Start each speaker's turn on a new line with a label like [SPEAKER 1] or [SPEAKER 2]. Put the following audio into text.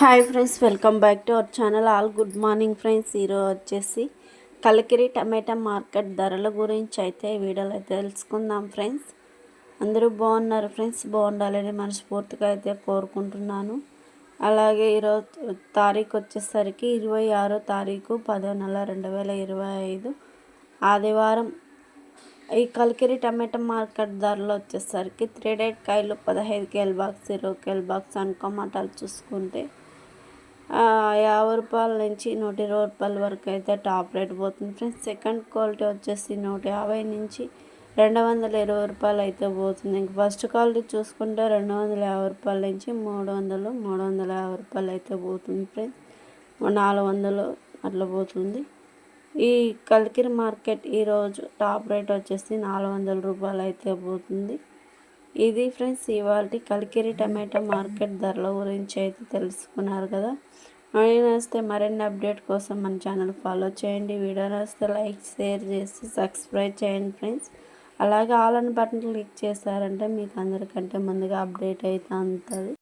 [SPEAKER 1] Hi friends welcome back to our channel all good morning friends ఈరోజు వచ్చేసి కలికిరి టమాటా market ధరల గురించి అయితే వీడియోలో అయితే తెలుసుకుందాం ఫ్రెండ్స్ అందరూ బాగున్నారు ఫ్రెండ్స్ బాగుండాలని మనస్ఫూర్తిగా అయితే కోరుకుంటున్నాను. అలాగే ఈరోజు తారీఖు వచ్చేసరికి ఇరవై ఆరో తారీఖు పదో నెల రెండు వేల ఇరవై ఐదు. ఆదివారం ఈ కలికిరి టమాటా మార్కెట్ ధరలు వచ్చేసరికి త్రీ డేట్ కాయలు పదహైదు కేల్ బాక్స్ ఇరవై కేల్ బాక్స్ అనుకోమటాలు చూసుకుంటే యాభై రూపాయల నుంచి నూట ఇరవై రూపాయల వరకు అయితే టాప్ రేట్ పోతుంది ఫ్రెండ్స్. సెకండ్ క్వాలిటీ వచ్చేసి నూట యాభై నుంచి రెండు వందల ఇరవై రూపాయలు అయితే పోతుంది. ఇంక ఫస్ట్ క్వాలిటీ చూసుకుంటే రెండు వందల యాభై రూపాయల నుంచి మూడు వందలు మూడు వందల యాభై రూపాయలు అయితే పోతుంది ఫ్రెండ్స్. నాలుగు వందలు అట్లా పోతుంది. ఈ కల్కిరి మార్కెట్ ఈరోజు టాప్ రేట్ వచ్చేసి నాలుగు వందల రూపాయలు అయితే పోతుంది. ఇది ఫ్రెండ్స్ ఇవాళ కలికిరి టమాటా మార్కెట్ ధరల గురించి అయితే తెలుసుకున్నారు కదా. వీడియో నచ్చితే మరిన్ని అప్డేట్ కోసం మన ఛానల్ ఫాలో చేయండి. వీడియో నచ్చితే లైక్ షేర్ చేసి సబ్స్క్రైబ్ చేయండి ఫ్రెండ్స్. అలాగే ఆల్ అని బటన్ క్లిక్ చేశారంటే మీకు అందరికంటే ముందుగా అప్డేట్ అయితే ఉంటుంది